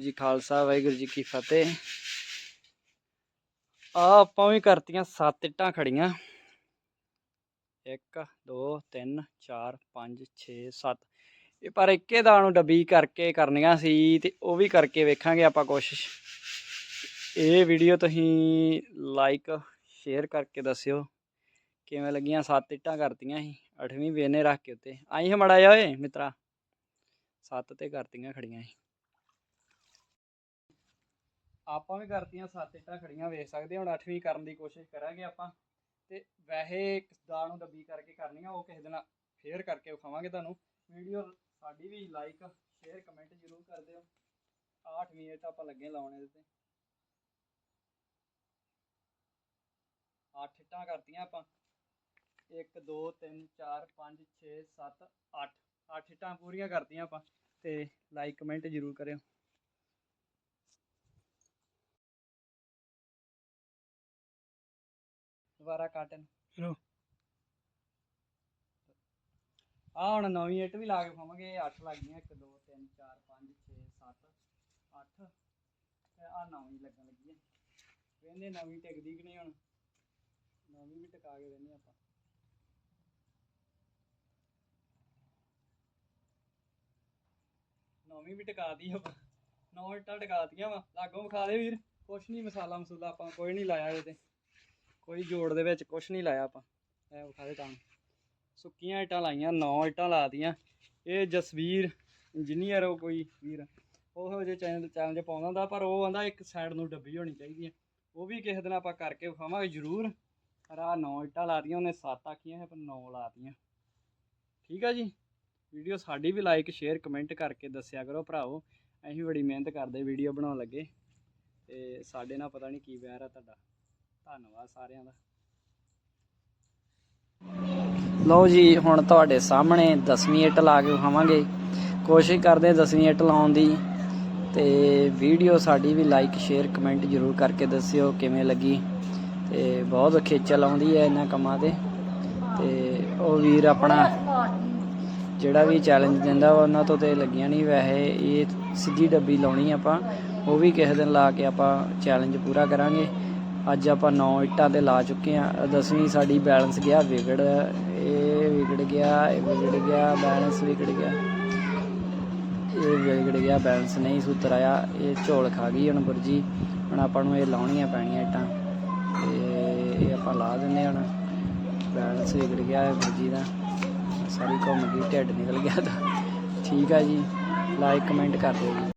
ਜੀ ਖਾਲਸਾ, ਵਾਹਿਗੁਰੂ ਜੀ ਕੀ ਫਤਿਹ। ਆ ਆਪਾਂ ਵੀ ਕਰਤੀਆਂ, ਸੱਤ ਇੱਟਾਂ ਖੜੀਆਂ 1 2 3 4 5 6 7 ਇਹ ਪਰ ਇੱਕੇ ਦਾ ਨੂੰ ਡੱਬੀ ਕਰਕੇ ਕਰਨੀਆਂ ਸੀ ਤੇ ਉਹ ਵੀ ਕਰਕੇ ਵੇਖਾਂਗੇ ਆਪਾਂ ਕੋਸ਼ਿਸ਼। ਇਹ ਵੀਡੀਓ ਤੁਸੀਂ ਲਾਈਕ ਸ਼ੇਅਰ ਕਰਕੇ ਦੱਸਿਓ। ਕਿਵੇਂ ਲੱਗੀਆਂ ਸੱਤ ਇੱਟਾਂ ਕਰਤੀਆਂ ਸੀ? ਅੱਠਵੀਂ ਵੇਨੇ ਰੱਖ ਕੇ ਉੱਤੇ। ਆਈ ਮੜਾ ਜਾ ਓਏ, ਮਿੱਤਰਾ। ਸੱਤ ਤੇ ਕਰਤੀਆਂ ਖੜੀਆਂ ਸੀ। ਆਪਾਂ ਵੀ ਕਰਤੀਆਂ, ਸੱਤ ਇੱਟਾਂ ਖੜੀਆਂ ਵੇਖ ਸਕਦੇ ਹਾਂ। ਹੁਣ ਅੱਠਵੀਂ ਕਰਨ ਦੀ ਕੋਸ਼ਿਸ਼ ਕਰਾਂਗੇ ਆਪਾਂ। ਤੇ ਵੈਸੇ ਦਾ ਨੂੰ ਦੱਬੀ ਕਰਕੇ ਕਰਨੀਆਂ ਉਹ ਕਿਸੇ ਦਿਨ ਫੇਰ ਕਰਕੇ ਵਿਖਾਵਾਂਗੇ ਤੁਹਾਨੂੰ। ਵੀਡੀਓ ਸਾਡੀ ਵੀ ਲਾਈਕ ਸ਼ੇਅਰ ਕਮੈਂਟ ਜ਼ਰੂਰ ਕਰ ਦਿਓ। ਆਹ ਅੱਠਵੀਂ ਇੱਟ ਆਪਾਂ ਲੱਗੇ ਲਾਉਣ ਇਹਦੇ ਤੇ। ਅੱਠ ਇੱਟਾਂ ਕਰਤੀਆਂ ਆਪਾਂ। 1 2 3 4 5 6 7 8 ਅੱਠ ਇੱਟਾਂ ਪੂਰੀਆਂ ਕਰਤੀਆਂ ਆਪਾਂ। ਤੇ ਲਾਈਕ ਕਮੈਂਟ ਜ਼ਰੂਰ ਕਰਿਓ। ਦੁਬਾਰਾ ਕਾਟਨ। ਚਲੋ। ਆ ਹੁਣ ਨਵੀਂ ਇੱਟ ਵੀ ਲਾ ਕੇ ਖਾਵਾਂਗੇ 8 ਲੱਗ ਗਈਆਂ। 1 2 3 4 5 6 7 8 ਤੇ ਆ ਨਵੀਂ ਲੱਗਣ ਲੱਗੀ ਹੈ ਵੇਂਦੇ ਨਵੀਂ ਟਿਕਦੀ ਕਿ ਨਹੀਂ ਹੁਣ। ਨਵੀਂ ਵੀ ਟਿਕਾ ਕੇ ਵੇਂਦੇ ਆਪਾਂ। ਨਵੀਂ ਵੀ ਟਿਕਾਤੀ ਆਪਾਂ। ਨੌ ਇੱਟਾਂ ਟਿਕਾਤੀਆਂ ਵਾ। ਲਾਗੋਂ ਵਿਖਾ ਦੇ ਵੀਰ। ਕੁਛ ਨਹੀਂ ਮਸਾਲਾ ਮਸੂਲਾ ਆਪਾਂ ਕੋਈ ਨਹੀਂ ਲਾਇਆ ਇਹਦੇ ਤੇ। ਕੋਈ ਜੋੜ ਦੇ ਵਿੱਚ ਕੁਛ ਨਹੀਂ ਲਾਇਆ ਆਪਾਂ। ਐ ਵਿਖਾ ਦੇ ਤਾਂ ਸੁੱਕੀਆਂ ਇੱਟਾਂ ਲਾਈਆਂ, ਨੌ ਇੱਟਾਂ ਲਾਤੀਆਂ ਇਹ ਜਸਵੀਰ, ਇੰਜੀਨੀਅਰ ਉਹ ਕੋਈ ਵੀਰ। ਉਹ ਜੇ ਚੈਨਲ ਚੈਨਲ 'ਚ ਪਾਉਂਦਾ ਹੁੰਦਾ, ਪਰ ਉਹ ਆਂਦਾ ਇੱਕ ਸਾਈਡ ਨੂੰ ਡੱਬੀ ਹੋਣੀ ਚਾਹੀਦੀ ਹੈ ਉਹ ਵੀ ਕਿਸੇ ਦਿਨ ਆਪਾਂ ਕਰਕੇ ਵਿਖਾਵਾਂਗੇ ਜ਼ਰੂਰ। ਪਰ ਆਹ ਨੌ ਇੱਟਾਂ ਲਾਤੀਆਂ ਉਹਨੇ ਸੱਤ ਆਖੀਆਂ ਹੈ ਪਰ ਨੌ ਲਾਤੀਆਂ ਠੀਕ ਆ ਜੀ? ਵੀਡੀਓ ਸਾਡੀ ਵੀ ਲਾਈਕ ਸ਼ੇਅਰ ਕਮੈਂਟ ਕਰਕੇ ਦੱਸਿਆ ਕਰੋ ਭਰਾਵੋ। ਅਸੀਂ ਬੜੀ ਮਿਹਨਤ ਕਰਦੇ ਵੀਡੀਓ ਬਣਾਉਣ ਲੱਗੇ। ਤੇ ਸਾਡੇ ਨਾਲ ਪਤਾ ਨਹੀਂ ਕੀ ਵੈਰ ਆ ਤੁਹਾਡਾ। ਧੰਨਵਾਦ ਸਾਰਿਆਂ ਦਾ। ਲਓ ਜੀ, ਹੁਣ ਤੁਹਾਡੇ ਸਾਹਮਣੇ 10ਵੀਂ ਇੱਟ ਲਾ ਕੇ ਖਾਵਾਂਗੇ ਕੋਸ਼ਿਸ਼ ਕਰਦੇ 10ਵੀਂ ਇੱਟ ਲਾਉਣ ਦੀ। ਤੇ ਵੀਡੀਓ ਸਾਡੀ ਵੀ ਲਾਈਕ ਸ਼ੇਅਰ ਕਮੈਂਟ ਜ਼ਰੂਰ ਕਰਕੇ ਦੱਸਿਓ ਕਿਵੇਂ ਲੱਗੀ। ਤੇ ਬਹੁਤ ਖੇਚਲ ਆਉਂਦੀ ਹੈ ਇਹਨਾਂ ਕੰਮਾਂ ਤੇ। ਤੇ ਉਹ ਵੀਰ ਆਪਣਾ ਜਿਹੜਾ ਵੀ ਚੈਲੰਜ ਦਿੰਦਾ ਵਾ, ਉਹਨਾਂ ਤੋਂ ਤੇ ਲੱਗੀਆਂ ਨਹੀਂ ਵੈਸੇ। ਇਹ ਸਿੱਧੀ ਡੱਬੀ ਲਾਉਣੀ ਆਪਾਂ, ਉਹ ਵੀ ਕਿਸੇ ਦਿਨ ਲਾ ਕੇ ਆਪਾਂ ਚੈਲੰਜ ਪੂਰਾ ਕਰਾਂਗੇ। ਅੱਜ ਆਪਾਂ 9 ਇੱਟਾਂ ਤੇ ਲਾ ਚੁੱਕੇ ਆ ਦਸਵੀਂ ਸਾਡੀ ਬੈਲੈਂਸ ਗਿਆ, ਵਿਗੜ ਇਹ ਵਿਗੜ ਗਿਆ, ਇਹ ਵਿਗੜ ਗਿਆ ਬੈਲੈਂਸ ਵਿਗੜ ਗਿਆ। ਇਹ ਵਿਗੜ ਗਿਆ ਬੈਲੈਂਸ ਨਹੀਂ ਸੁਧਰ ਆਇਆ ਇਹ ਝੋਲ ਖਾ ਗਈ ਹੁਣ ਗੁਰਜੀ। ਹੁਣ ਆਪਾਂ ਨੂੰ ਇਹ ਲਾਉਣੀਆਂ ਪੈਣੀਆਂ ਇੱਟਾਂ। ਤੇ ਇਹ ਆਪਾਂ ਲਾ ਦਿੰਦੇ ਹਾਂ ਹੁਣ। ਬੈਲੈਂਸ ਵਿਗੜ ਗਿਆ ਹੈ ਗੁਰਜੀ ਦਾ। ਸਾਰੀ ਘੁੰਮ ਗਈ, ਢਿੱਡ ਨਿਕਲ ਗਿਆ ਤਾਂ ਠੀਕ ਆ ਜੀ। ਲਾਈਕ ਕਮੈਂਟ ਕਰ ਦਿਓ ਜੀ।